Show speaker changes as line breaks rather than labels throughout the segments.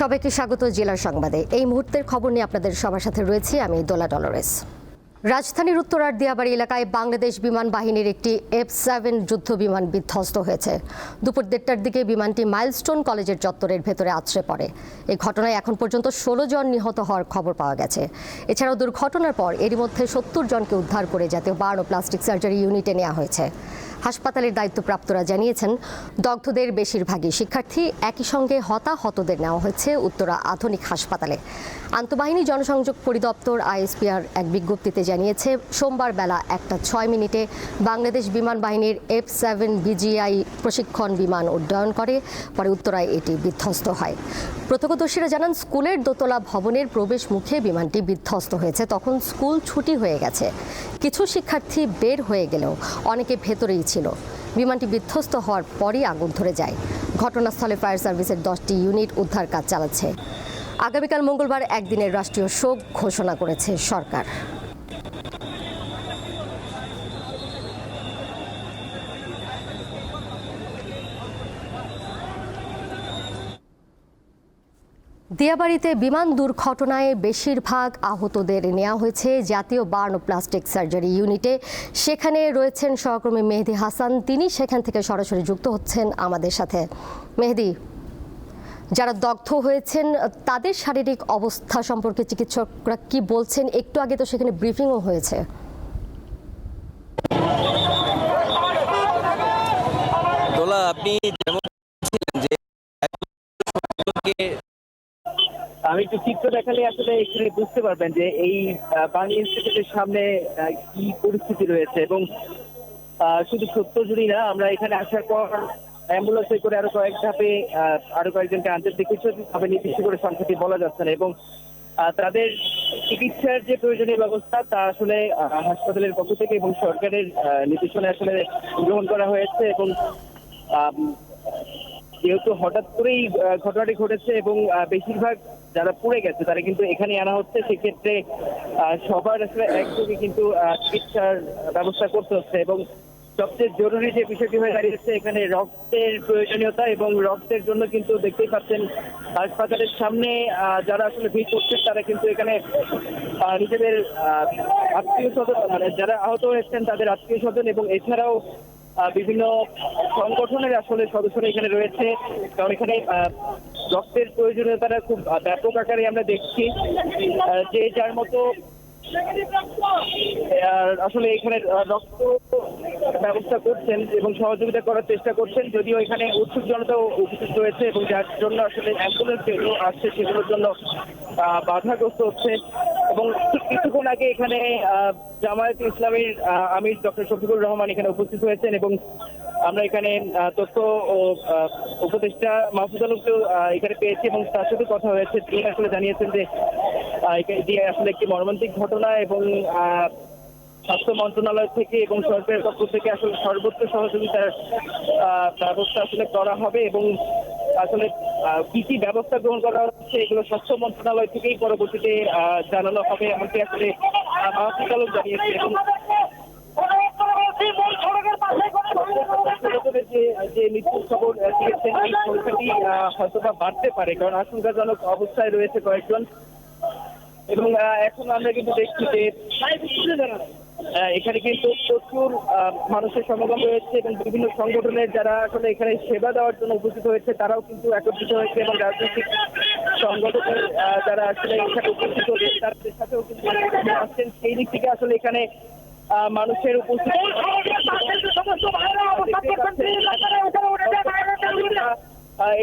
সবাইকে স্বাগত জেলার সংবাদে। এই মুহূর্তের খবর নিয়ে আপনাদের সবার সাথে রয়েছি আমি দোলা ডলরেস। রাজধানীর উত্তরার দিয়াবাড়ি এলাকায় বাংলাদেশ বিমান বাহিনীর একটি এফ সেভেন যুদ্ধ বিমান বিধ্বস্ত হয়েছে। দুপুর দেড়টার দিকে বিমানটি মাইলস্টোন কলেজের চত্বরের ভেতরে আছড়ে পড়ে। এই ঘটনায় এখন পর্যন্ত ষোলো জন নিহত হওয়ার খবর পাওয়া গেছে। এছাড়াও দুর্ঘটনার পর এরই মধ্যে সত্তর জনকে উদ্ধার করে জাতীয় বার্ন ও প্লাস্টিক সার্জারি ইউনিটে নেওয়া হয়েছে। হাসপাতালের দায়িত্বপ্রাপ্তরা জানিয়েছেন, দগ্ধদের বেশিরভাগই শিক্ষার্থী একই সঙ্গে হতাহতদের নেওয়া হয়েছে উত্তরা আধুনিক হাসপাতালে। আন্তঃবাহিনী জনসংযোগ পরিদপ্তর আইএসপিআর এক বিজ্ঞপ্তিতে জানিয়েছে, সোমবার বেলা একটা ছয় মিনিটে বাংলাদেশ বিমান বাহিনীর এফ সেভেন বিজিআই প্রশিক্ষণ বিমান উড্ডয়ন করে, পরে উত্তরায় এটি বিধ্বস্ত হয়। প্রত্যক্ষদর্শীরা জানান, স্কুলের দোতলা ভবনের প্রবেশ মুখে বিমানটি বিধ্বস্ত হয়েছে, তখন স্কুল ছুটি হয়ে গেছে। কিছু শিক্ষার্থী বের হয়ে গেলেও অনেকে ভেতরেই ছিল। বিমানটি বিধ্বস্ত হওয়ার পরই আগুন ধরে যায়। ঘটনাস্থলে ফায়ার সার্ভিসের দশটি ইউনিট উদ্ধার কাজ চালাচ্ছে। আগামীকাল মঙ্গলবার একদিনের রাষ্ট্রীয় শোক ঘোষণা করেছে সরকার। দিয়াবাড়িতে বিমান দুর্ঘটনায় বেশিরভাগ আহতদের নেওয়া হয়েছে জাতীয় বার্ন প্লাস্টিক সার্জারি ইউনিটে। সেখানে রয়েছেন সহকর্মী মেহেদি হাসান। তিনি সেখান থেকে সরাসরি যুক্ত হচ্ছেন আমাদের সাথে। মেহেদি, যারা দগ্ধ হয়েছেন, তাদের শারীরিক অবস্থা সম্পর্কে চিকিৎসকরা কি বলছেন? একটু আগে তো সেখানে ব্রিফিংও হয়েছে।
আপনি যেমন
আমি একটু চিত্র দেখালে আসলে এখানে বুঝতে পারবেন যে এই বাংলা ইনস্টিটিউটের সামনে কি পরিস্থিতি রয়েছে এবং শুধু সত্যজুড়ি না আমরা এখানে আসার পর অ্যাম্বুলেন্সে করে আরও কয়েক ধাপে আরও কয়েকজনকে আনতে দেখেছি তবে নির্দিষ্ট করে সংখ্যাটি বলা যাচ্ছে না এবং তাদের চিকিৎসার যে প্রয়োজনীয় ব্যবস্থা তা আসলে হাসপাতালের পক্ষ থেকে এবং সরকারের আহ, নির্দেশনায় আসলে গ্রহণ করা হয়েছে এবং যেহেতু হঠাৎ করেই ঘটনাটি ঘটেছে এবং বেশিরভাগ যারা পড়ে গেছে, তারা কিন্তু এখানে আনা হচ্ছে। সেক্ষেত্রে সবার আসলে একযোগে কিন্তু চিকিৎসার ব্যবস্থা করতে হচ্ছে এবং সবচেয়ে জরুরি যে বিষয়টি হয়ে দাঁড়িয়েছে, এখানে রক্তের প্রয়োজনীয়তা এবং রক্তের জন্য কিন্তু দেখতেই পাচ্ছেন, হাসপাতালের সামনে যারা আসলে ভিড় করছেন, তারা কিন্তু এখানে নিজেদের আত্মীয় স্বজন মানে যারা আহত হয়েছেন, তাদের আত্মীয় স্বজন এবং এছাড়াও বিভিন্ন সংগঠনের আসলে সদস্যরা এখানে রয়েছে। কারণ এখানে রক্তের প্রয়োজনীয়তাটা খুব ব্যাপক আকারে আমরা দেখছি। যে যার মতো আসলে এখানে রক্ত ব্যবস্থা করছেন এবং সহযোগিতা করার চেষ্টা করছেন। যদিও এখানে উৎসুক জনতাও উপস্থিত রয়েছে এবং যার জন্য আসলে অ্যাম্বুলেন্স যেগুলো আসছে সেগুলোর জন্য বাধাগ্রস্ত হচ্ছে। এবং কিছুক্ষণ আগে এখানে জামায়াত ইসলামীর আমির ডক্টর শফিকুর রহমান এখানে উপস্থিত হয়েছেন এবং আমরা এখানে তথ্য ও উপদেষ্টা মাহফুজ আলমকেও এখানে পেয়েছি এবং তার সাথে কথা হয়েছে। তিনি আসলে জানিয়েছেন যে দিয়ে আসলে একটি মর্মান্তিক ঘটনা এবং স্বাস্থ্য মন্ত্রণালয় থেকে এবং সরকারের পক্ষ থেকে আসলে সর্বোচ্চ সহযোগিতার ব্যবস্থা আসলে করা হবে এবং আসলে কি কি ব্যবস্থা গ্রহণ করা হচ্ছে এগুলো স্বাস্থ্য মন্ত্রণালয় থেকেই পরবর্তীতে জানানো হবে এমনকি আসলে আলম জানিয়েছে। এবং যে মৃত্যুর খবর দিয়েছেন, এই সংখ্যাটি হয়তো বাড়তে পারে? কারণ আশঙ্কাজনক অবস্থায় রয়েছে কয়েকজন। এবং এখন আমরা কিন্তু দেখছি যে এখানে কিন্তু প্রচুর মানুষের সমাগম রয়েছে এবং বিভিন্ন সংগঠনের যারা আসলে এখানে সেবা দেওয়ার জন্য উপস্থিত হয়েছে, তারাও কিন্তু একত্রিত হয়েছে এবং রাজনৈতিক সংগঠনের যারা আসলে এখানে উপস্থিত হয়েছে তাদের সাথেও কিন্তু আসছেন। সেই দিক থেকে আসলে এখানে মানুষের উপস্থিতি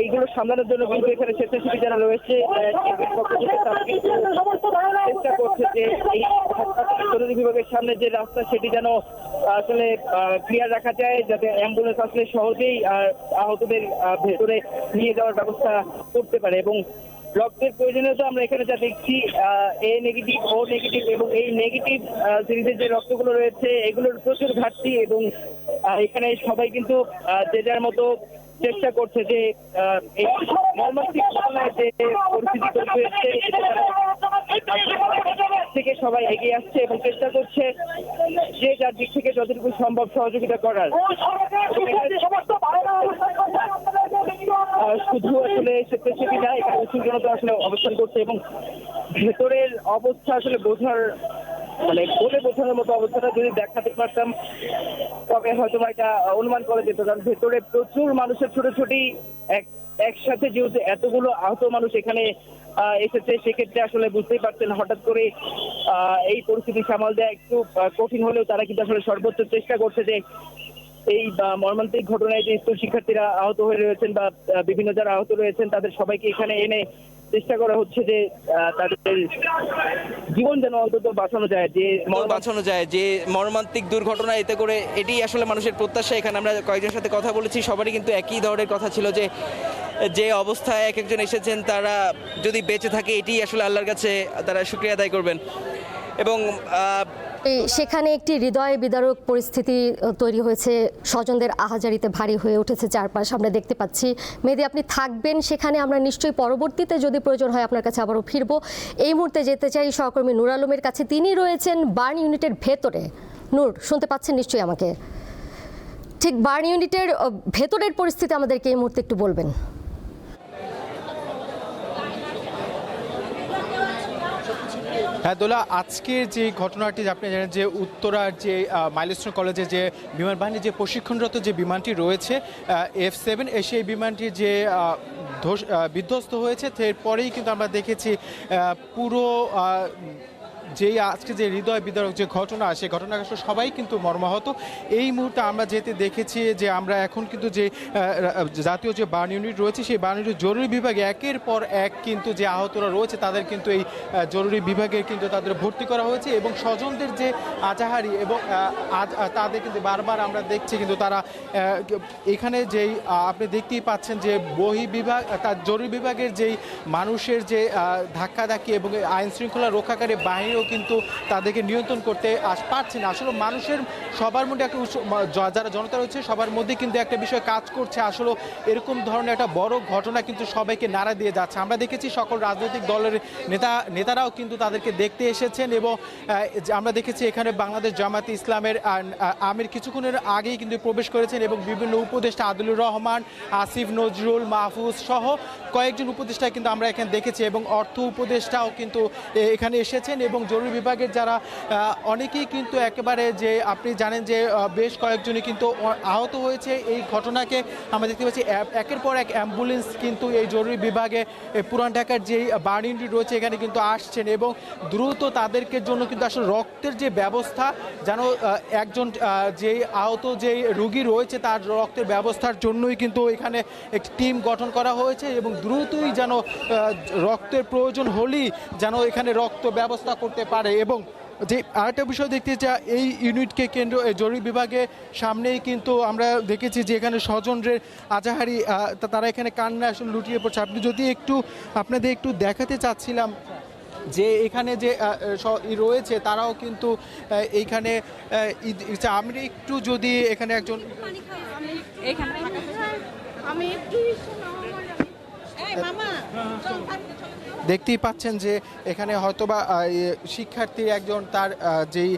এইগুলো সামলানোর জন্য কিন্তু এখানে স্বেচ্ছাসেবী যারা রয়েছে চেষ্টা করছে যে এই জরুরি বিভাগের সামনে যে রাস্তা, সেটি যেন আসলে ক্লিয়ার রাখা যায়, যাতে অ্যাম্বুলেন্স আসলে সহজেই আহতদের ভেতরে নিয়ে যাওয়ার ব্যবস্থা করতে পারে। এবং রক্তের প্রয়োজনীয়তা আমরা এখানে যা দেখছি এ নেগেটিভ ও নেগেটিভ এবং এই নেগেটিভ সিরিজের যে রক্তগুলো রয়েছে, এগুলোর প্রচুর ঘাটতি এবং এখানে সবাই কিন্তু যে যার মতো চেষ্টা করছে যে মর্মান্তিক ঘটনায় যে পরিস্থিতি তৈরি হয়েছে, থেকে সবাই এগিয়ে আসছে এবং চেষ্টা করছে যে যার দিক থেকে যতটুকু সম্ভব সহযোগিতা করার। শুধু আসলে স্বেচ্ছাসেবী না, এখানে জনতা আসলে অবস্থান করছে এবং ভেতরের অবস্থা আসলে বোঝার মানে বলে বোঝানোর মতো অবস্থাটা যদি দেখাতে পারতাম, তবে হয়তো বা এটা অনুমান করা যেত, কারণ ভেতরে প্রচুর মানুষের ছোট ছোটি এক, একসাথে যেহেতু এতগুলো আহত মানুষ এখানে এসেছে, সেক্ষেত্রে আসলে বুঝতেই পারছেন হঠাৎ করে এই পরিস্থিতি সামাল দেওয়া একটু কঠিন হলেও তারা কিন্তু আসলে সর্বোচ্চ চেষ্টা করছে যে এই মর্মান্তিক ঘটনায় যে স্কুল শিক্ষার্থীরা আহত হয়ে রয়েছেন বা বিভিন্ন যারা আহত রয়েছেন, তাদের সবাইকে এখানে এনে চেষ্টা করা হচ্ছে যে তাদের জীবন যেন অন্তত বাঁচানো যায় যে
বাঁচানো যায় যে মর্মান্তিক দুর্ঘটনা এতে করে এটি আসলে মানুষের প্রত্যাশা। এখানে আমরা কয়েকজনের সাথে কথা বলেছি সবারই কিন্তু একই ধরনের কথা ছিল যে যে অবস্থায় এক একজন এসেছেন তারা যদি বেঁচে থাকে এটি আসলে আল্লাহর কাছে তারা শুক্রিয়া আদায় করবেন। এবং
সেখানে একটি হৃদয় বিদারক পরিস্থিতি তৈরি হয়েছে। স্বজনদের আহাজারিতে ভারী হয়ে উঠেছে চারপাশ। আমরা দেখতে পাচ্ছি মেহেদি আপনি থাকবেন সেখানে। আমরা নিশ্চয়ই পরবর্তীতে যদি প্রয়োজন হয় আপনার কাছে আবারও ফিরবো। এই মুহূর্তে যেতে চাই সহকর্মী নুর আলমের কাছে। তিনি রয়েছেন বার্ন ইউনিটের ভেতরে। নূর, শুনতে পাচ্ছেন নিশ্চয়ই আমাকে? ঠিক বার্ন ইউনিটের ভেতরের পরিস্থিতি আমাদেরকে এই মুহূর্তে একটু বলবেন।
দোলা আজকের যে ঘটনাটি আপনি জানেন যে উত্তরার যে মাইলস্টোন কলেজে যে বিমান বাহিনীর যে প্রশিক্ষণরত যে বিমানটি রয়েছে এফ সেভেন সেই বিমানটি যে বিধ্বস্ত হয়েছে, এরপরেই কিন্তু আমরা দেখেছি পুরো যেই আজকে যে হৃদয় বিদারক যে ঘটনা, সেই ঘটনা আসলে সবাই কিন্তু মর্মাহত। এই মুহূর্তে আমরা যেতে দেখেছি যে আমরা এখন কিন্তু যে জাতীয় যে বার্ন ইউনিট রয়েছে, সেই বার্ন ইউনিট জরুরি বিভাগে একের পর এক কিন্তু যে আহতরা রয়েছে, তাদের কিন্তু এই জরুরি বিভাগে কিন্তু তাদের ভর্তি করা হয়েছে এবং স্বজনদের যে আজাহারি এবং তাদের কিন্তু বারবার আমরা দেখছি কিন্তু তারা এখানে যেই আপনি দেখতেই পাচ্ছেন যে বহি বিভাগ তার জরুরি বিভাগের যেই মানুষের যে ধাক্কাধাক্কি এবং আইন শৃঙ্খলা রক্ষাকারী বাহিনীও কিন্তু তাদেরকে নিয়ন্ত্রণ করতে আস পারছে না। আসলে মানুষের সবার মধ্যে একটা যারা জনতা রয়েছে, সবার মধ্যে কিন্তু একটা বিষয় কাজ করছে। আসলে এরকম ধরনের একটা বড় ঘটনা কিন্তু সবাইকে নাড়া দিয়ে যাচ্ছে। আমরা দেখেছি সকল রাজনৈতিক দলের নেতা, নেতারাও কিন্তু তাদেরকে দেখতে এসেছেন এবং আমরা দেখেছি এখানে বাংলাদেশ জামাত ইসলামের আমির কিছুক্ষণের আগেই কিন্তু প্রবেশ করেছেন এবং বিভিন্ন উপদেষ্টা আদিলুর রহমান, আসিফ নজরুল মাহফুজ সহ কয়েকজন উপদেষ্টা কিন্তু আমরা এখানে দেখেছি এবং অর্থ উপদেষ্টাও কিন্তু এখানে এসেছেন এবং জরুরি বিভাগের যারা অনেকেই কিন্তু একেবারে যে আপনি জানেন যে বেশ কয়েকজনই কিন্তু আহত হয়েছে। এই ঘটনাকে আমরা দেখতে পাচ্ছি একের পর এক অ্যাম্বুলেন্স কিন্তু এই জরুরি বিভাগে পুরান ঢাকার যেই বার্ন রয়েছে এখানে কিন্তু আসছেন এবং দ্রুত তাদেরকে জন্য কিন্তু আসলে রক্তের যে ব্যবস্থা, যেন একজন যেই আহত যেই রুগী রয়েছে তার রক্তের ব্যবস্থার জন্যই কিন্তু এখানে একটি টিম গঠন করা হয়েছে এবং দ্রুতই যেন রক্তের প্রয়োজন হলেই যেন এখানে রক্ত ব্যবস্থা করতে পারে এবং যে আরেকটা বিষয় দেখতে যা এই ইউনিটকে কেন্দ্র জরুরি বিভাগে সামনেই কিন্তু আমরা দেখেছি যে এখানে স্বজনদের আজাহারি তা- তারা এখানে কান্না আসলে লুটিয়ে পড়ছে। আপনি যদি একটু আপনাদের একটু দেখাতে চাচ্ছিলাম যে এখানে যে রয়েছে তারাও কিন্তু এইখানে আহ, ঈদ- ইচ্ছা, আমি একটু যদি এখানে একজন
আমি একটু এই মামা চল থাকতে চল
দেখতেই পাচ্ছেন যে এখানে হয়তোবা শিক্ষার্থীর একজন তার যেই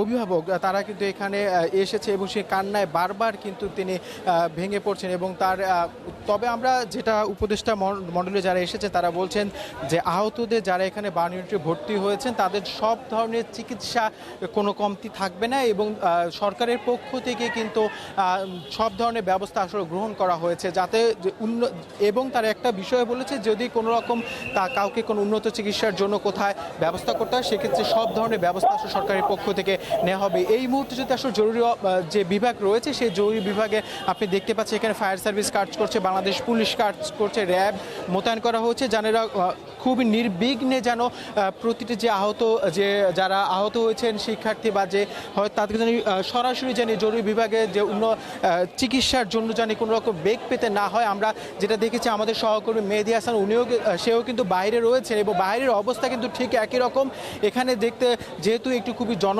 অভিভাবক তারা কিন্তু এখানে এসেছে এবং সে কান্নায় বারবার কিন্তু তিনি ভেঙে পড়ছেন এবং তার তবে আমরা যেটা উপদেষ্টা মণ্ডলে যারা এসেছে তারা বলছেন যে আহতদের যারা এখানে বার্ন ইউনিটে ভর্তি হয়েছেন তাদের সব ধরনের চিকিৎসা কোনো কমতি থাকবে না এবং সরকারের পক্ষ থেকে কিন্তু সব ধরনের ব্যবস্থা আসলে গ্রহণ করা হয়েছে যাতে এবং তার একটা বিষয় বলেছে যদি কোনো রকম তা কাউকে কোনো উন্নত চিকিৎসার জন্য কোথায় ব্যবস্থা করতে হয়, সেক্ষেত্রে সব ধরনের ব্যবস্থা আসলে সরকারের পক্ষ থেকে নেওয়া হবে। এই মুহূর্তে যদি আসলে জরুরি যে বিভাগ রয়েছে, সেই জরুরি বিভাগে আপনি দেখতে পাচ্ছেন এখানে ফায়ার সার্ভিস কাজ করছে, বাংলাদেশ পুলিশ কাজ করছে, র্যাব মোতায়েন করা হয়েছে যারা খুবই নির্বিঘ্নে যেন প্রতিটি যে আহত, যে যারা আহত হয়েছেন, শিক্ষার্থী বা যে হয় তাদেরকে যেন সরাসরি জানি জরুরি বিভাগে যে অন্য চিকিৎসার জন্য জানি কোনো রকম বেগ পেতে না হয়, আমরা যেটা দেখেছি আমাদের সহকর্মী মেহেদি হাসান, উনিও সেও কিন্তু বাইরে রয়েছেন এবং বাইরের অবস্থা কিন্তু ঠিক একই রকম। এখানে দেখতে যেহেতু একটু খুবই জন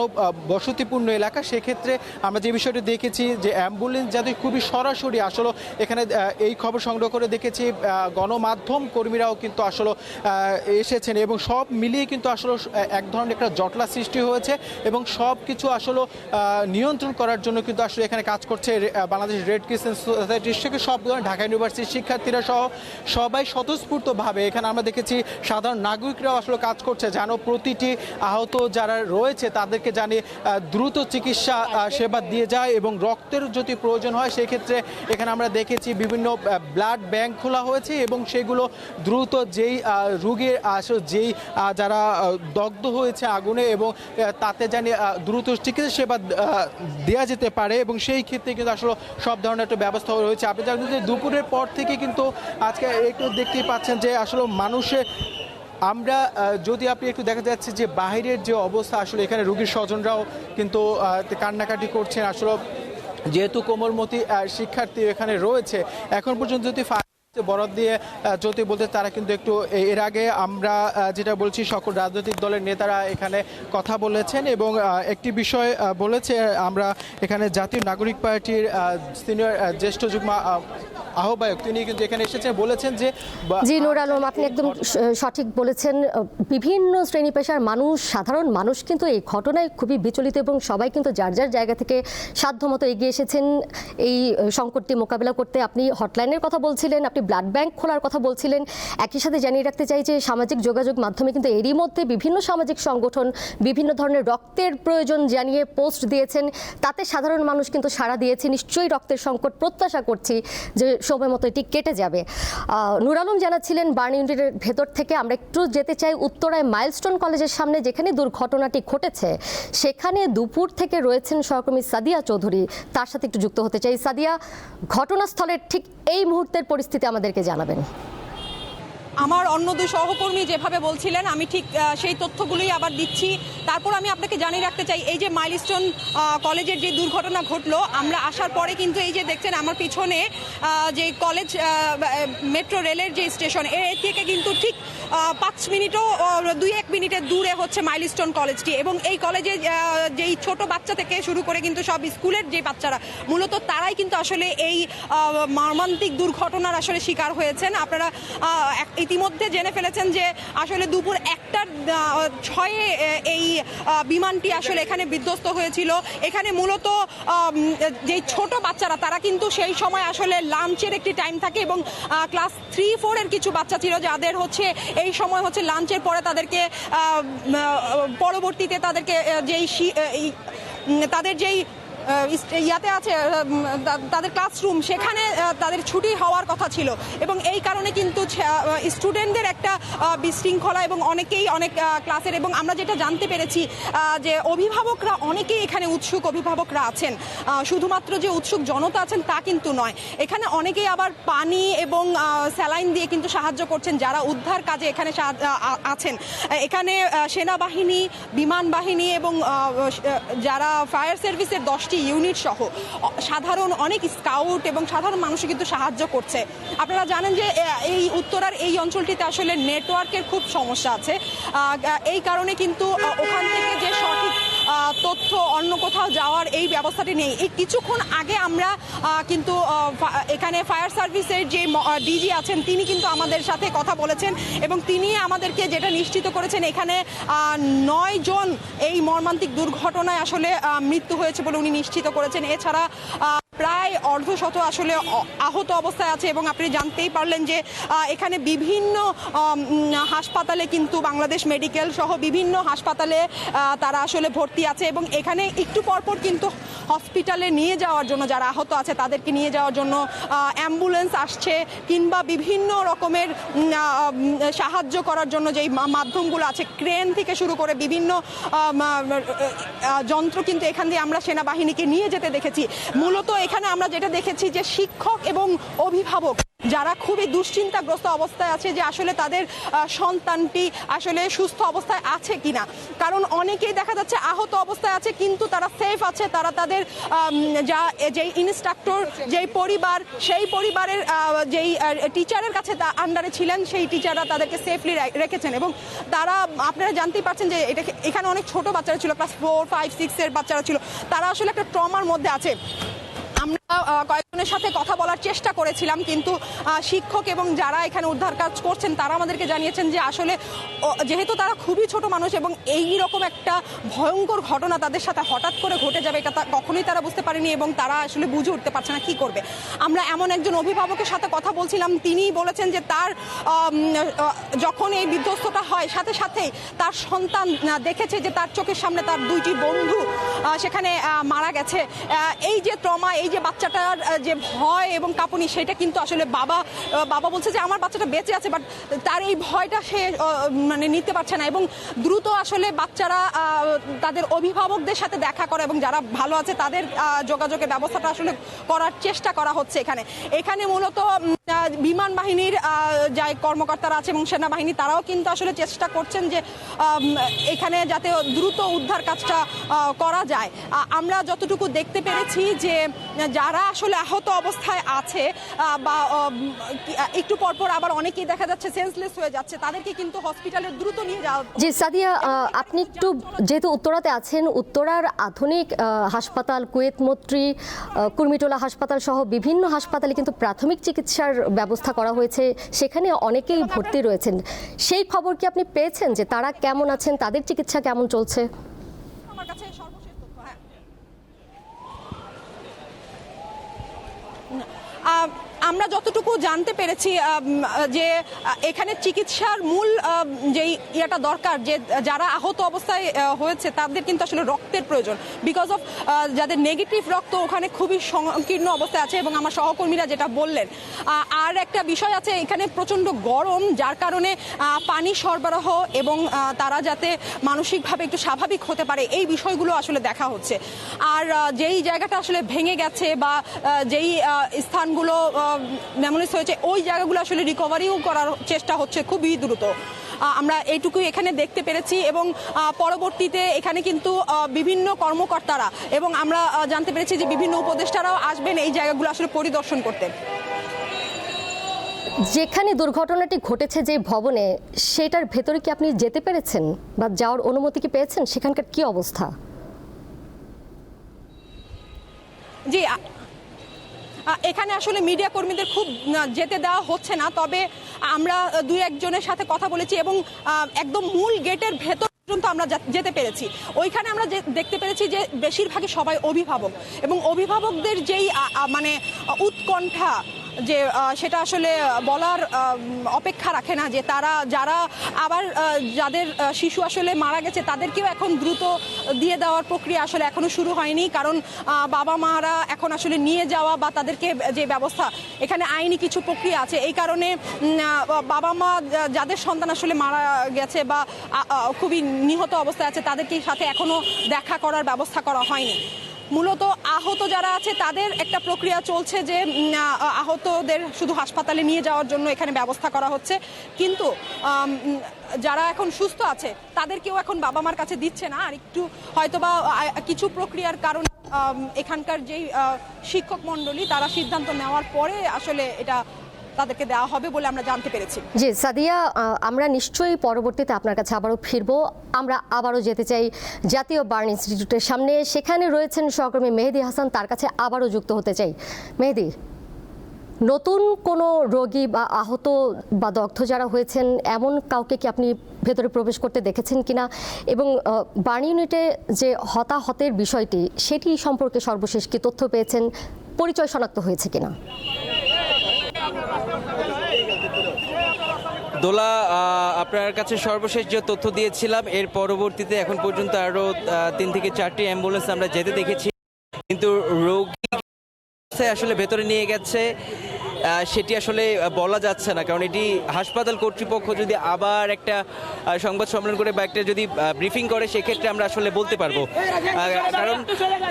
বসতিপূর্ণ এলাকা, সেক্ষেত্রে আমরা যে বিষয়টি দেখেছি যে অ্যাম্বুলেন্স যাদের খুবই সরাসরি আসলে এখানে এই খবর সংগ্রহ করে দেখেছি গণমাধ্যম কর্মীরাও কিন্তু আসলে এসেছেন এবং সব মিলিয়ে কিন্তু আসলে এক ধরনের একটা জটলা সৃষ্টি হয়েছে এবং সব কিছু আসলে নিয়ন্ত্রণ করার জন্য কিন্তু আসলে এখানে কাজ করছে বাংলাদেশ রেড ক্রিসেন্ট সোসাইটির থেকে সব ঢাকা ইউনিভার্সিটির শিক্ষার্থীরা সহ সবাই স্বতঃস্ফূর্তভাবে এখানে আমরা দেখেছি সাধারণ নাগরিকরাও আসলে কাজ করছে, যেন প্রতিটি আহত যারা রয়েছে তাদেরকে জানি দ্রুত চিকিৎসা সেবা দিয়ে যায় এবং রক্তের যদি প্রয়োজন হয় সেক্ষেত্রে এখানে আমরা দেখেছি বিভিন্ন ব্লাড ব্যাংক খোলা হয়েছে এবং সেগুলো দ্রুত যেই রোগীর যেই যারা দগ্ধ হয়েছে আগুনে এবং তাতে জানি দ্রুত চিকিৎসা সেবা দেওয়া যেতে পারে এবং সেই ক্ষেত্রে কিন্তু আসলে সব ধরনের একটা ব্যবস্থা রয়েছে। আপনি জানেন যে দুপুরের পর থেকে কিন্তু আজকে একটু দেখতেই পাচ্ছেন যে আসলে মানুষের আমরা যদি আপনি একটু দেখা যাচ্ছে যে বাহিরের যে অবস্থা, আসলে এখানে রুগীর স্বজনরাও কিন্তু কান্নাকাটি করছেন। আসলে যেহেতু কোমরমতি শিক্ষার্থী এখানে রয়েছে, এখন পর্যন্ত যদি বরাদ দিয়ে যদি বলতে তারা কিন্তু একটু এর আগে আমরা যেটা বলছি, সকল রাজনৈতিক দলের নেতারা এখানে কথা বলেছেন এবং একটি বিষয় বলেছে, আমরা এখানে জাতীয় নাগরিক পার্টির সিনিয়র জ্যেষ্ঠ যুগ্ম আহ্বায়ক, তিনি কিন্তু এখানে এসেছেন, বলেছেন যে
জি, নূর আলম, আপনি একদম সঠিক বলেছেন। বিভিন্ন শ্রেণি পেশার মানুষ, সাধারণ মানুষ কিন্তু এই ঘটনায় খুবই বিচলিত এবং সবাই কিন্তু যার যার জায়গা থেকে সাধ্যমতো এগিয়ে এসেছেন। এই সংকটটি মোকাবিলা করতে আপনি হটলাইনের কথা বলছিলেন, আপনি ব্লাড ব্যাংক খোলার কথা বলছিলেন। একই সাথে জানিয়ে রাখতে চাই যে সামাজিক যোগাযোগ মাধ্যমে কিন্তু এরই মধ্যে বিভিন্ন সামাজিক সংগঠন বিভিন্ন ধরনের রক্তের প্রয়োজন জানিয়ে পোস্ট দিয়েছেন। তাতে সাধারণ মানুষ কিন্তু সাড়া দিয়েছে। নিশ্চয়ই রক্তের সংকট প্রত্যাশা করছি যে সময় মতো এটি কেটে যাবে। নুর আলম জানাচ্ছিলেন, বার্ন ইউনিটের ভেতর থেকে আমরা একটু যেতে চাই উত্তরায় মাইলস্টোন কলেজের সামনে যেখানে দুর্ঘটনাটি ঘটেছে। সেখানে দুপুর থেকে রয়েছেন সহকর্মী সাদিয়া চৌধুরী। তার সাথে একটু যুক্ত হতে চাই। সাদিয়া, ঘটনাস্থলের ঠিক এই মুহূর্তের পরিস্থিতি আমাদেরকে জানাবেন।
আমার অন্য দুই সহকর্মী যেভাবে বলছিলেন, আমি ঠিক সেই তথ্যগুলোই আবার দিচ্ছি। তারপর আমি আপনাকে জানিয়ে রাখতে চাই, এই যে মাইলস্টোন কলেজের যে দুর্ঘটনা ঘটলো, আমরা আসার পরে কিন্তু এই যে দেখছেন, আমার পিছনে যে কলেজ মেট্রো রেলের যে স্টেশনের থেকে কিন্তু ঠিক পাঁচ মিনিটও দুই এক মিনিটের দূরে হচ্ছে মাইলস্টোন কলেজটি। এবং এই কলেজে যেই ছোট বাচ্চা থেকে শুরু করে কিন্তু সব স্কুলের যে বাচ্চারা, মূলত তারাই কিন্তু আসলে এই মর্মান্তিক দুর্ঘটনার আসলে শিকার হয়েছেন। আপনারা ইতিমধ্যে জেনে ফেলেছেন যে আসলে দুপুর একটার ছয়ে এই বিমানটি আসলে এখানে বিধ্বস্ত হয়েছিল। এখানে মূলত যে ছোট বাচ্চারা, তারা কিন্তু সেই সময় আসলে লাঞ্চের একটি টাইম থাকে এবং ক্লাস থ্রি ফোরের কিছু বাচ্চা ছিল যাদের হচ্ছে এই সময় হচ্ছে লাঞ্চের পরে তাদেরকে পরবর্তীতে তাদেরকে যেই তাদের যেই ইয়াতে আছে তাদের ক্লাসরুম সেখানে তাদের ছুটি হওয়ার কথা ছিল। এবং এই কারণে কিন্তু স্টুডেন্টদের একটা বিশৃঙ্খলা এবং অনেকেই অনেক ক্লাসের এবং আমরা যেটা জানতে পেরেছি যে অভিভাবকরা অনেকেই এখানে উৎসুক অভিভাবকরা আছেন। শুধুমাত্র যে উৎসুক জনতা আছেন তা কিন্তু নয়। এখানে অনেকেই আবার পানি এবং স্যালাইন দিয়ে কিন্তু সাহায্য করছেন যারা উদ্ধার কাজে এখানে আছেন। এখানে সেনাবাহিনী, বিমান বাহিনী এবং যারা ফায়ার সার্ভিসের দশটি ইউনিট সহ, সাধারণ অনেক স্কাউট এবং সাধারণ মানুষ কিন্তু সাহায্য করছে। আপনারা জানেন যে এই উত্তরার এই অঞ্চলটিতে আসলে নেটওয়ার্কের খুব সমস্যা আছে। এই কারণে কিন্তু ওখান থেকে যে ব্যবস্থাটি নেই। এই কিছুক্ষণ আগে আমরা কিন্তু এখানে ফায়ার সার্ভিসের যে ডিজি আছেন, তিনি কিন্তু আমাদের সাথে কথা বলেছেন এবং তিনি আমাদেরকে যেটা নিশ্চিত করেছেন, এখানে নয় জন এই মর্মান্তিক দুর্ঘটনায় আসলে মৃত্যু হয়েছে বলে উনি নিশ্চিত করেছেন। এছাড়া প্রায় অর্ধশত আসলে আহত অবস্থায় আছে এবং আপনি জানতেই পারলেন যে এখানে বিভিন্ন হাসপাতালে কিন্তু বাংলাদেশ মেডিকেল সহ বিভিন্ন হাসপাতালে তারা আসলে ভর্তি আছে এবং এখানে একটু পরপর কিন্তু হসপিটালে নিয়ে যাওয়ার জন্য যারা আহত আছে তাদেরকে নিয়ে যাওয়ার জন্য অ্যাম্বুলেন্স আসছে কিংবা বিভিন্ন রকমের সাহায্য করার জন্য যেই মাধ্যমগুলো আছে, ক্রেন থেকে শুরু করে বিভিন্ন যন্ত্র কিন্তু এখান দিয়ে আমরা সেনাবাহিনীকে নিয়ে যেতে দেখেছি। মূলত এখানে আমরা যেটা দেখেছি যে শিক্ষক এবং অভিভাবক যারা খুবই দুশ্চিন্তাগ্রস্ত অবস্থায় আছে যে আসলে তাদের সন্তানটি আসলে সুস্থ অবস্থায় আছে কিনা। কারণ অনেকেই দেখা যাচ্ছে আহত অবস্থায় আছে কিন্তু তারা সেফ আছে, তারা তাদের যা, যেই ইনস্ট্রাক্টর যেই পরিবার, সেই পরিবারের যেই টিচারের কাছে তা আন্ডারে ছিলেন, সেই টিচাররা তাদেরকে সেফলি রেখেছেন এবং তারা, আপনারা জানতেই পারছেন যে এটা এখানে অনেক ছোট বাচ্চারা ছিল ক্লাস ফোর ফাইভ সিক্সের বাচ্চারা ছিল। তারা আসলে একটা ট্রমার মধ্যে আছে। কয়েকজনের সাথে কথা বলার চেষ্টা করেছিলাম, কিন্তু শিক্ষক এবং যারা এখানে উদ্ধার কাজ করছেন, তারা আমাদেরকে জানিয়েছেন যে আসলে যেহেতু তারা খুবই ছোট মানুষ এবং এই রকম একটা ভয়ঙ্কর ঘটনা তাদের সাথে হঠাৎ করে ঘটে যাবে, এটা কখনোই তারা বুঝতে পারেনি এবং তারা আসলে বুঝে উঠতে পারছে না কি করবে। আমরা এমন একজন অভিভাবকের সাথে কথা বলছিলাম, তিনি বলেছেন যে তার যখন এই বিধ্বস্তটা হয়, সাথে সাথেই তার সন্তান দেখেছে যে তার চোখের সামনে তার দুইটি বন্ধু সেখানে মারা গেছে। এই যে ট্রমা, এই যে বাচ্চাটার যে ভয় এবং কাঁপুনি, সেটা কিন্তু আসলে বাবা বাবা বলছে যে, আমার বাচ্চাটা বেঁচে আছে বাট তার এই ভয়টা সে মানে নিতে পারছে না। এবং দ্রুত আসলে বাচ্চারা তাদের অভিভাবকদের সাথে দেখা করে এবং যারা ভালো আছে, তাদের যোগাযোগের ব্যবস্থাটা আসলে করার চেষ্টা করা হচ্ছে এখানে। এখানে মূলত বিমান বাহিনীর যাই কর্মকর্তারা আছে এবং সেনাবাহিনী, তারাও কিন্তু আসলে চেষ্টা করছেন যে এখানে যাতে দ্রুত উদ্ধার কাজটা করা যায়। আমরা যতটুকু দেখতে পেরেছি যে যারা আসলে আহত অবস্থায় আছে বা একটু পরপর আবার অনেকেই দেখা যাচ্ছে সেন্সলেস হয়ে যাচ্ছে, তাদেরকে কিন্তু হসপিটালে দ্রুত নিয়ে যাওয়া
জি, সাদিয়া আপনি একটু যেহেতু উত্তরাতে আছেন, উত্তরার আধুনিক হাসপাতাল, কুয়েত, মৈত্রী কুর্মিটোলা হাসপাতাল সহ বিভিন্ন হাসপাতালে কিন্তু প্রাথমিক চিকিৎসার ব্যবস্থা করা হয়েছে, সেখানে অনেকেই ভর্তি রয়েছেন। সেই খবর কি আপনি পেয়েছেন যে তারা কেমন আছেন, তাদের চিকিৎসা কেমন চলছে
আমার কাছে সর্বশেষ তথ্য হ্যাঁ আহ, আমরা যতটুকু জানতে পেরেছি যে এখানে চিকিৎসার মূল যেই ইয়েটা দরকার, যে যারা আহত অবস্থায় হয়েছে তাদের কিন্তু আসলে রক্তের প্রয়োজন। বিকজ অফ যাদের নেগেটিভ রক্ত ওখানে খুবই সংকীর্ণ অবস্থায় আছে এবং আমার সহকর্মীরা যেটা বললেন। আর একটা বিষয় আছে, এখানে প্রচণ্ড গরম, যার কারণে পানি সরবরাহ এবং তারা যাতে মানসিকভাবে একটু স্বাভাবিক হতে পারে, এই বিষয়গুলো আসলে দেখা হচ্ছে। আর যেই জায়গাটা আসলে ভেঙে গেছে বা যেই স্থানগুলো মেমোরিজ হয়েছে ওই জায়গাগুলো আসলে রিকভারিও করার চেষ্টা হচ্ছে খুবই দ্রুত। আমরা এইটুকুই এখানে দেখতে পেরেছি এবং পরবর্তীতে এখানে কিন্তু বিভিন্ন কর্মকর্তারা এবং আমরা জানতে পেরেছি যে বিভিন্ন উপদেষ্টারাও আসবেন এই জায়গাগুলো আসলে পরিদর্শন করতে।
যেখানে দুর্ঘটনাটি ঘটেছে যে ভবনে সেটার ভেতরে কি আপনি যেতে পেরেছেন? বা যাওয়ার অনুমতি কি পেয়েছেন? সেখানকার কি অবস্থা?
জি এখানে আসলে মিডিয়া কর্মীদের খুব যেতে দেওয়া হচ্ছে না। তবে আমরা দুই একজনের সাথে কথা বলেছি এবং একদম মূল গেটের ভেতর পর্যন্ত আমরা যেতে পেরেছি। ওইখানে আমরা দেখতে পেরেছি যে, বেশিরভাগই সবাই অভিভাবক। এবং অভিভাবকদের যেই মানে উৎকণ্ঠা যে সেটা আসলে বলার অপেক্ষা রাখে না যে তারা, যারা আবার যাদের শিশু আসলে মারা গেছে তাদেরকেও এখন দ্রুত দিয়ে দেওয়ার প্রক্রিয়া আসলে এখনও শুরু হয়নি। কারণ বাবা মারা এখন আসলে নিয়ে যাওয়া বা তাদেরকে যে ব্যবস্থা, এখানে আইনি কিছু প্রক্রিয়া আছে। এই কারণে বাবা মা যাদের সন্তান আসলে মারা গেছে বা খুবই নিহত অবস্থায় আছে তাদেরকে সাথে এখনও দেখা করার ব্যবস্থা করা হয়নি। মূলত আহত যারা আছে, তাদের একটা প্রক্রিয়া চলছে যে আহতদের শুধু হাসপাতালে নিয়ে যাওয়ার জন্য এখানে ব্যবস্থা করা হচ্ছে। কিন্তু যারা এখন সুস্থ আছে, তাদেরকেও এখন বাবা মার কাছে দিচ্ছে না। আর একটু হয়তোবা কিছু প্রক্রিয়ার কারণে এখানকার যেই শিক্ষক মণ্ডলী, তারা সিদ্ধান্ত নেওয়ার পরে আসলে এটা তাদেরকে দেওয়া হবে বলে আমরা জানতে পেরেছি।
জি, সাদিয়া আমরা নিশ্চয়ই পরবর্তীতে আপনার কাছে আবারও ফিরবো। আমরা আবারও যেতে চাই জাতীয় বার্ন ইনস্টিটিউটের সামনে। সেখানে রয়েছেন সহকর্মী মেহেদি হাসান, তার কাছে আবারও যুক্ত হতে চাই। মেহেদি, নতুন কোনো রোগী বা আহত বা দগ্ধ যারা হয়েছেন, এমন কাউকে কি আপনি ভেতরে প্রবেশ করতে দেখেছেন কিনা? এবং বার্ন ইউনিটে যে হতাহতের বিষয়টি, সেটি সম্পর্কে সর্বশেষ কি তথ্য পেয়েছেন? পরিচয় শনাক্ত হয়েছে কিনা?
দোলা আপনার কাছে সর্বশেষ যে তথ্য দিয়েছিলাম, এর পরবর্তীতে এখন পর্যন্ত আরও তিন থেকে চারটি অ্যাম্বুলেন্স আমরা যেতে দেখেছি। কিন্তু রোগী আসলে ভেতরে নিয়ে গেছে? সেটি আসলে বলা যাচ্ছে না। কারণ এটি হাসপাতাল কর্তৃপক্ষ যদি আবার একটা সংবাদ সম্মেলন করে বা একটা যদি ব্রিফিং করে, সেক্ষেত্রে আমরা আসলে বলতে পারব। কারণ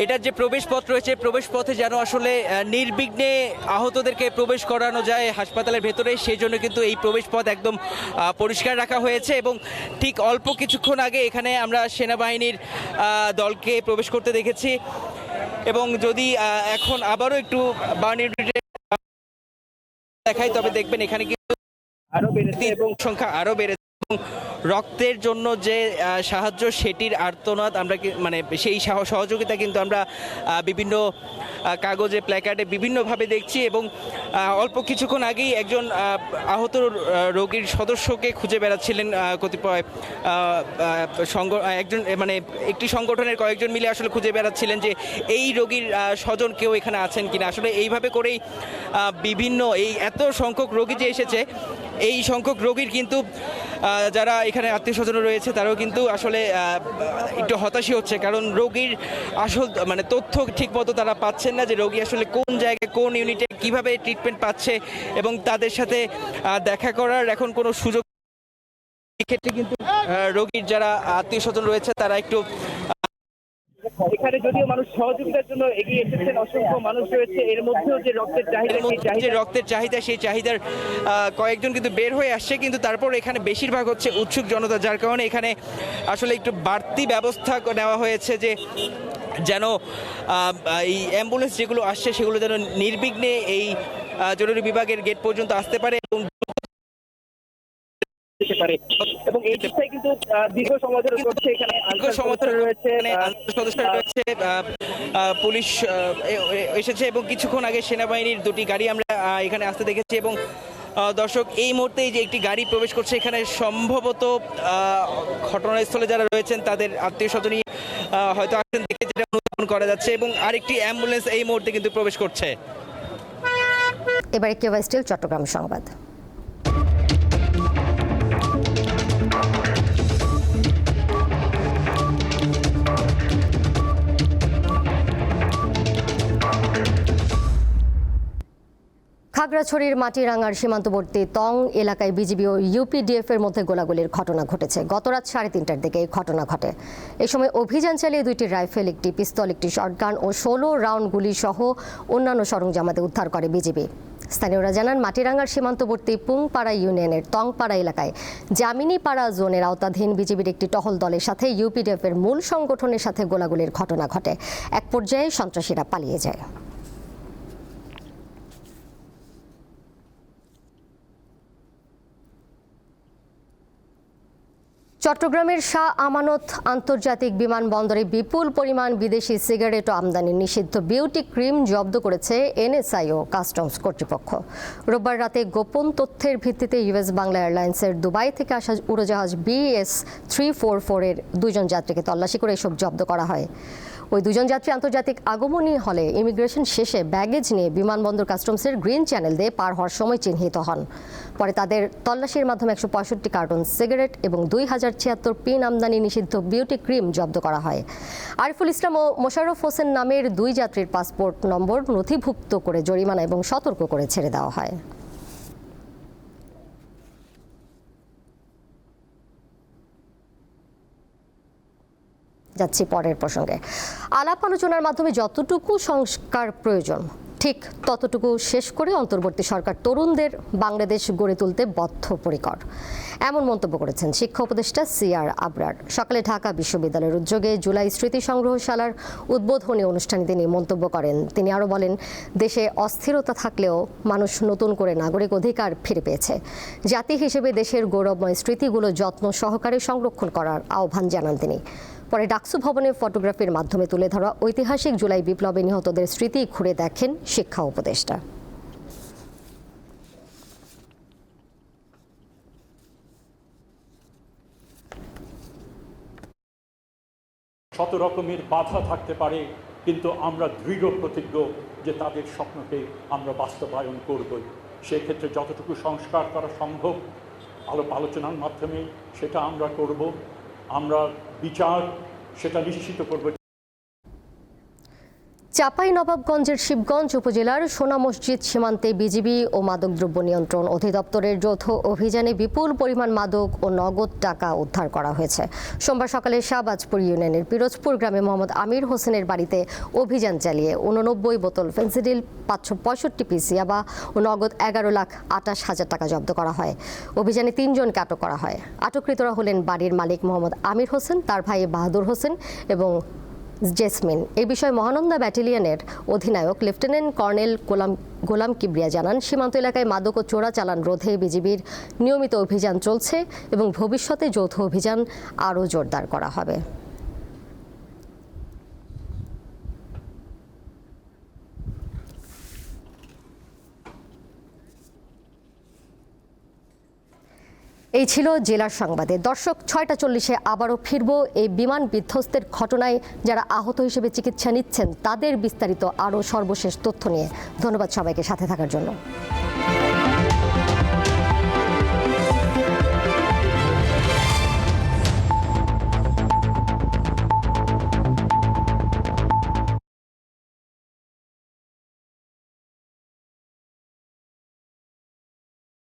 এটার যে প্রবেশ পথ রয়েছে, প্রবেশপথে যেন আসলে নির্বিঘ্নে আহতদেরকে প্রবেশ করানো যায় হাসপাতালের ভেতরে সেই জন্য কিন্তু এই প্রবেশপথ একদম পরিষ্কার রাখা হয়েছে এবং ঠিক অল্প কিছুক্ষণ আগে এখানে আমরা সেনাবাহিনীর দলকে প্রবেশ করতে দেখেছি। এবং যদি এখন আবারও একটু বার্ন দেখাই তবে দেখবেন এখানে কিন্তু
আরও বেড়েছে এবং
সংখ্যা আরও বেড়েছে। রক্তের জন্য যে সাহায্য সেটির আর্তনাদ, আমরা মানে সেই সহযোগিতা কিন্তু আমরা বিভিন্ন কাগজে, প্ল্যাকার্ডে বিভিন্নভাবে দেখছি এবং অল্প কিছুক্ষণ আগেই একজন আহত রোগীর সদস্যকে খুঁজে বেড়াচ্ছিলেন কতিপয় সংগ- একজন মানে একটি সংগঠনের কয়েকজন মিলে আসলে খুঁজে বেড়াচ্ছিলেন যে এই রোগীর স্বজন কেউ এখানে আছেন কিনা। আসলে এইভাবে করেই বিভিন্ন, এই এত সংখ্যক রোগী যে এসেছে এই সংখ্যক রোগীর কিন্তু যারা এখানে আত্মীয় স্বজন রয়েছে, তারাও কিন্তু আসলে একটু হতাশই হচ্ছে। কারণ রোগীর আসল মানে তথ্য ঠিকমতো তারা পাচ্ছেন না যে রোগী আসলে কোন জায়গায়, কোন ইউনিটে কীভাবে ট্রিটমেন্ট পাচ্ছে এবং তাদের সাথে দেখা করার এখন কোনো সুযোগ এক্ষেত্রে কিন্তু রোগীর যারা আত্মীয় স্বজন রয়েছে, তারা একটু
এখানে যদিও মানুষ সহযোগিতার জন্য এগিয়ে এসেছেন অসংখ্য মানুষ রয়েছে। এর মধ্যেও যে রক্তের চাহিদা
যে রক্তের চাহিদা সেই চাহিদার কয়েকজন কিন্তু বের হয়ে আসছে কিন্তু তারপর এখানে বেশিরভাগ হচ্ছে উৎসুক জনতা যার কারণে এখানে আসলে একটু বাড়তি ব্যবস্থা নেওয়া হয়েছে যে যেন এই অ্যাম্বুলেন্স যেগুলো আসছে সেগুলো যেন নির্বিঘ্নে এই জরুরি বিভাগের গেট পর্যন্ত আসতে পারে এবং
পারে। এবং এই কিন্তু দীর্ঘ সময় ধরে করছে এখানে রয়েছে
সদস্য রয়েছে পুলিশ এসেছে এবং কিছুক্ষণ আগে সেনাবাহিনীর দুটি গাড়ি আমরা এখানে আসতে দেখেছি এবং দর্শক এই মুহূর্তে যে একটি গাড়ি প্রবেশ করছে এখানে সম্ভবত আহ, ঘটনাস্থলে যারা রয়েছেন তাদের আত্মীয় স্বজনই হয়তো আসেন দেখে যেটা অনুধাবন করা যাচ্ছে এবং আরেকটি অ্যাম্বুলেন্স এই মুহূর্তে কিন্তু প্রবেশ করছে।
এবারে কেওয়াই স্টিল চট্টগ্রাম সংবাদ। খাগড়াছড়ির মাটিরাঙ্গার সীমান্তবর্তী তং এলাকায় বিজিবি ও ইউপিডিএফ এর মধ্যে গোলাগুলির ঘটনা ঘটেছে। গতরাত সাড়ে তিনটার দিকে এই ঘটনা ঘটে। এই সময় অভিযান চালিয়ে দুইটি রাইফেল, একটি পিস্তল, একটি শটগান ও ষোলো রাউন্ড গুলি সহ অন্যান্য সরঞ্জামাতে উদ্ধার করে বিজিবি। স্থানীয়রা জানান মাটিরাঙ্গার সীমান্তবর্তী পুংপাড়া ইউনিয়নের তংপাড়া এলাকায় জামিনীপাড়া জোনের আওতাধীন বিজিবির একটি টহল দলের সাথে ইউপিডিএফ এর মূল সংগঠনের সাথে গোলাগুলির ঘটনা ঘটে। এক পর্যায়ে সন্ত্রাসীরা পালিয়ে যায়। চট্টগ্রামের শাহ আমানত আন্তর্জাতিক বিমানবন্দরে বিপুল পরিমাণ বিদেশি সিগারেট আমদানি। নিষিদ্ধ বিউটি ক্রিম জব্দ করেছে এনএসআই ও কাস্টমস কর্তৃপক্ষ। রোববার রাতে গোপন তথ্যের ভিত্তিতে ইউএস বাংলা এয়ারলাইন্সের দুবাই থেকে আসা উড়োজাহাজ বিএস থ্রি ফোর ফোরের দুজন যাত্রীকে তল্লাশি করে এসব জব্দ করা হয়। ওই দুজন যাত্রী আন্তর্জাতিক আগমনী হলে ইমিগ্রেশন শেষে ব্যাগেজ নিয়ে বিমানবন্দর কাস্টমসের গ্রিন চ্যানেল দিয়ে পার হওয়ার সময় চিহ্নিত হন। পরে তাদের তল্লাশির মাধ্যমে একশো পঁয়ষট্টি কার্টন সিগারেট এবং দুই হাজার ছিয়াত্তর পিন আমদানি নিষিদ্ধ বিউটি ক্রিম জব্দ করা হয়। আরিফুল ইসলাম ও মোশাররফ হোসেন নামের দুই যাত্রীর পাসপোর্ট নম্বর নথিভুক্ত করে জরিমানা এবং সতর্ক করে ছেড়ে দেওয়া হয়। যাচ্ছি পরের প্রসঙ্গে। আলাপ আলোচনার মাধ্যমে যতটুকু সংস্কার প্রয়োজন, ঠিক ততটুকু শেষ করে অন্তর্বর্তী সরকার তরুণদের বাংলাদেশ গড়ে তুলতে বদ্ধপরিকর। এমন মন্তব্য করেছেন শিক্ষা উপদেষ্টা সিআর আবরার। সকালে ঢাকা বিশ্ববিদ্যালয়ের উদ্যোগে জুলাই স্মৃতি সংগ্রহশালার উদ্বোধনী অনুষ্ঠানে তিনি মন্তব্য করেন। তিনি আরও বলেন, দেশে অস্থিরতা থাকলেও মানুষ নতুন করে নাগরিক অধিকার ফিরে পেয়েছে। জাতি হিসেবে দেশের গৌরবময় স্মৃতিগুলো যত্ন সহকারে সংরক্ষণ করার আহ্বান জানান তিনি। পরে ডাকসু ভবনে ফটোগ্রাফির মাধ্যমে তুলে ধরা ঐতিহাসিক জুলাই বিপ্লবে নিহতদের স্মৃতি ঘুরে দেখেন শিক্ষা উপদেষ্টা।
শত রকমের বাধা থাকতে পারে, কিন্তু আমরা দৃঢ় প্রতিজ্ঞ যে তাদের স্বপ্নকে আমরা বাস্তবায়ন করবই। সেক্ষেত্রে যতটুকু সংস্কার করা সম্ভব আলোপ আলোচনার মাধ্যমে সেটা আমরা করব। আমরা বিচার সেটা নিশ্চিত করব
চাপাই নবাবগঞ্জের শিবগঞ্জ উপজেলার সোনা মসজিদ সীমান্তে বিজিবি ও মাদকদ্রব্য নিয়ন্ত্রণ অধিদপ্তরের যৌথ অভিযানে বিপুল পরিমাণ মাদক ও নগদ টাকা উদ্ধার করা হয়েছে। সোমবার সকালে শাহবাজপুর ইউনিয়নের পিরোজপুর গ্রামে মোহাম্মদ আমির হোসেনের বাড়িতে অভিযান চালিয়ে উননব্বই বোতল ফেন্সিডিল, পাঁচশো পঁয়ষট্টি পিস ইয়াবা ও নগদ এগারো লাখ আটাশ হাজার টাকা জব্দ করা হয়। অভিযানে তিনজনকে আটক করা হয়। আটককৃতরা হলেন বাড়ির মালিক মোহাম্মদ আমির হোসেন, তার ভাই বাহাদুর হোসেন এবং জেসমিন। এ বিষয়ে মহানন্দা ব্যাটালিয়নের অধিনায়ক লেফটেন্যান্ট কর্নেল গোলাম গোলাম কিবরিয়া জানান, সীমান্ত এলাকায় মাদক ও চোরাচালান রোধে বিজিবির নিয়মিত অভিযান চলছে এবং ভবিষ্যতে যৌথ অভিযান আরও জোরদার করা হবে। এই ছিল জেলার সংবাদে। দর্শক, ছয়টা চল্লিশে আবারও ফিরব এই বিমান বিধ্বস্তের ঘটনায়। যারা আহত হিসেবে চিকিৎসা নিচ্ছেন, তাদের বিস্তারিত আরও সর্বশেষ তথ্য নিয়ে। ধন্যবাদ সবাইকে সাথে থাকার জন্য।